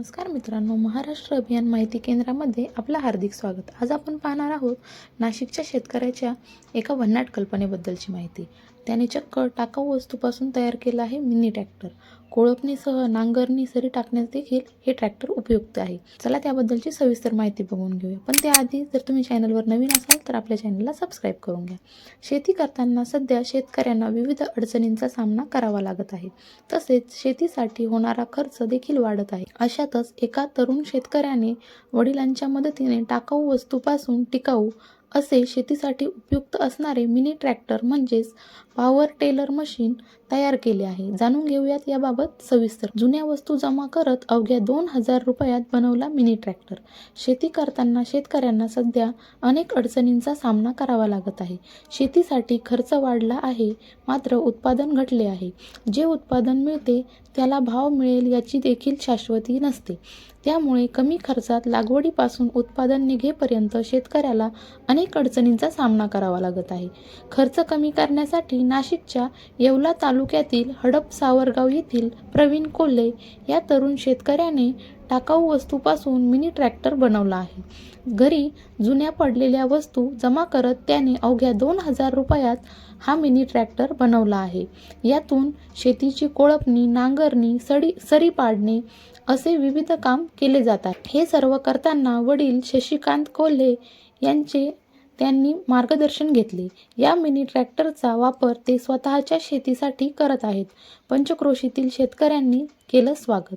नमस्कार मित्रांनो महाराष्ट्र अभियान माहिती केंद्रामध्ये आपलं हार्दिक स्वागत. आज आपण पाहणार आहोत नाशिकच्या शेतकऱ्याच्या एका भन्नाट कल्पनेबद्दलची माहिती. त्याने चक्क टाकाऊ वस्तूपासून तयार केलं आहे मिनी ट्रॅक्टर. कोळपणीसह नांगरणी सरी टाकण्यास देखील हे ट्रॅक्टर उपयुक्त आहे. चला त्याबद्दलची सविस्तर माहिती बघून घेऊया. पण त्याआधी जर तुम्ही चॅनलवर नवीन असाल तर आपल्या चॅनलला सबस्क्राईब करून घ्या. शेती करताना सध्या शेतकऱ्यांना विविध अडचणींचा सामना करावा लागत आहे. तसेच शेतीसाठी होणारा खर्च देखील वाढत आहे. अशा अशातच एका तरुण शेतकऱ्याने वडिलांच्या मदतीने टाकाऊ वस्तूपासून टिकाऊ असे शेतीसाठी उपयुक्त असणारे मिनी ट्रॅक्टर म्हणजेच पॉवर टेलर मशीन तयार केले आहे. जाणून घेऊयात याबाबत सविस्तर. जुन्या वस्तू जमा करत अवघ्या दोन हजार रुपयात बनवला मिनी ट्रॅक्टर. शेती करताना शेतकऱ्यांना सध्या अनेक अडचणींचा सामना करावा लागत आहे. शेतीसाठी खर्च वाढला आहे मात्र उत्पादन घटले आहे. जे उत्पादन मिळते त्याला भाव मिळेल याची देखील शाश्वती नसते. त्यामुळे कमी खर्चात लागवडीपासून उत्पादन निघेपर्यंत शेतकऱ्याला अनेक अडचणींचा सामना करावा लागत आहे. खर्च कमी करण्यासाठी नाशिकच्या येवला तालुक्यातील हडप सावरगाव येथील प्रवीण कोल्हे या तरुण शेतकऱ्याने टाकाऊ वस्तूपासून मिनी ट्रॅक्टर बनवला आहे. घरी जुन्या पडलेल्या वस्तू जमा करत त्याने अवघ्या दोन हजार रुपयात हा मिनी ट्रॅक्टर बनवला आहे. यातून शेतीची कोळपणी नांगरणी सडी सरी पाडणे असे विविध काम केले जातात. हे सर्व करताना वडील शशिकांत कोल्हे यांचे त्यांनी मार्गदर्शन घेतले. या मिनी ट्रॅक्टरचा वापर ते स्वतःच्या शेतीसाठी करत आहेत. पंचक्रोशीतील शेतकऱ्यांनी केलं स्वागत.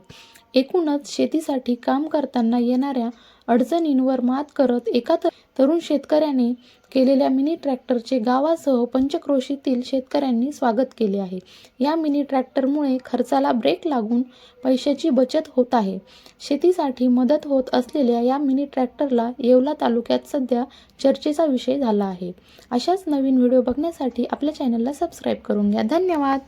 एकूणच शेतीसाठी काम करताना येणाऱ्या अडचणींवर मात करत एका तर तरुण शेतकऱ्याने केलेल्या मिनी ट्रॅक्टरचे गावासह पंचक्रोशीतील शेतकऱ्यांनी स्वागत केले आहे. या मिनी ट्रॅक्टरमुळे खर्चाला ब्रेक लागून पैशाची बचत होत आहे. शेतीसाठी मदत होत असलेल्या या मिनी ट्रॅक्टरला येवला तालुक्यात सध्या चर्चेचा विषय झाला आहे. अशाच नवीन व्हिडिओ बघण्यासाठी आपल्या चॅनलला सबस्क्राईब करून घ्या. धन्यवाद!